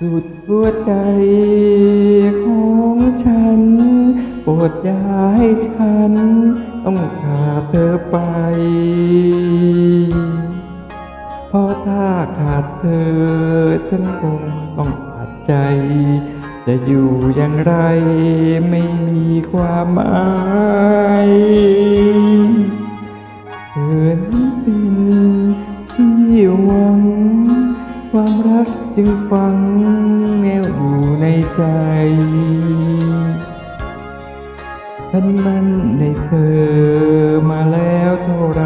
สุดหัวใจของฉัน โปรดอย่าให้ฉัน ต้องขาดเธอไป เพราะถ้าขาดเธอ ฉันคงต้องขาดใจ จะอยู่อย่างไรไม่มีความหมายเธอนั้นเป็นที่หวัง รักจึงฝังแนวอยู่ในใจ ฉันมันในเธอมาแล้วเท่าไร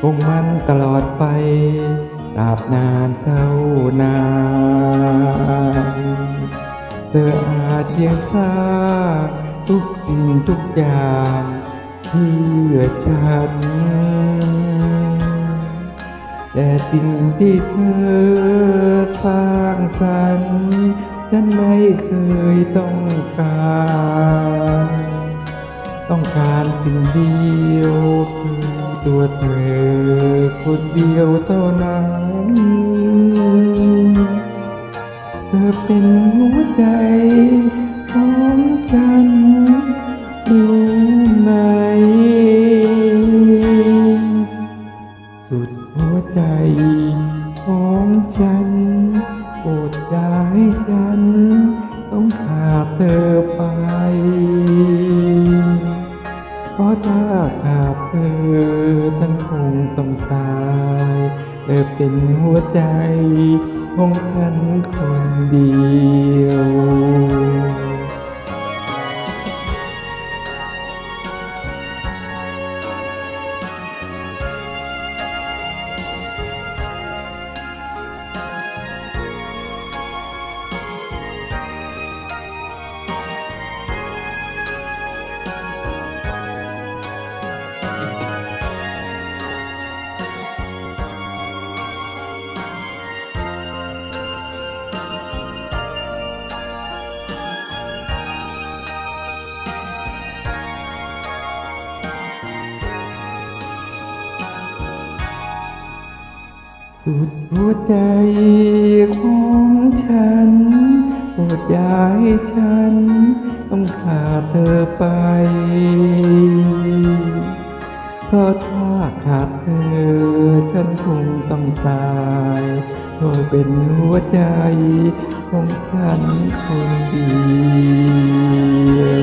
คงมันตลอดไปตราบนานเท่านาน เธออาจเพียงทราทุกสิ่งทุกอย่างเพื่อฉัน สิ่งที่เธอสร้างสรรค์ฉันไม่เคยต้องการ ต้องการสิ่งเดียวคือตัวเธอคนเดียวเท่านั้น เธอเป็นหัวใจ สุดหัวใจของฉันโปรดอย่าให้ฉัน ต้องขาดเธอไป เพราะถ้าขาดเธอฉันคงต้องตายเธอเป็นหัวใจของฉันคนเดียว สุดหัวใจของฉันโปรดอย่าให้ฉัน ต้องขาดเธอไป เพราะถ้าขาดเธอ ฉันคงต้องตายโดยเป็นหัวใจของฉันคนเดี